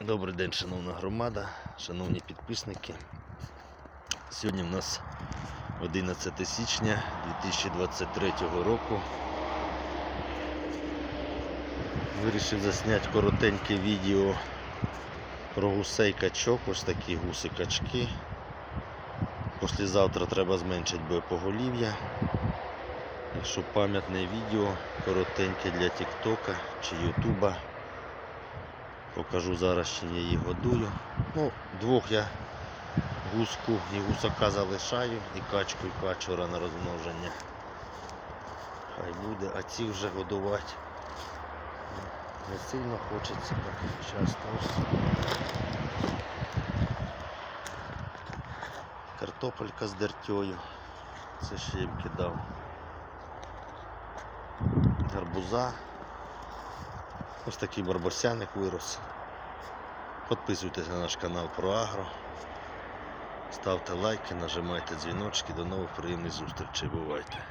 Добрий день, шановна громада, шановні підписники. Сьогодні в нас 11 січня 2023 року. Вирішив засняти коротеньке відео про гусей качок, ось такі гуси качки. Послізавтра треба зменшити боєпоголів'я. Якщо пам'ятне відео, коротеньке для Тіктока чи Ютуба. Покажу зараз, чим я їх годую. Ну, двох я гуску і гусака залишаю, і качку, і качура на розмноження. Хай буде, а ці вже годувати не сильно хочеться так часто. Картопелька з дертьою. Це ще їм кидав. Гарбуза. Ось такий барбосяник вирос. Підписуйтесь на наш канал про Агро. Ставте лайки, нажимайте дзвіночки. До нових приємних зустрічей. Бувайте!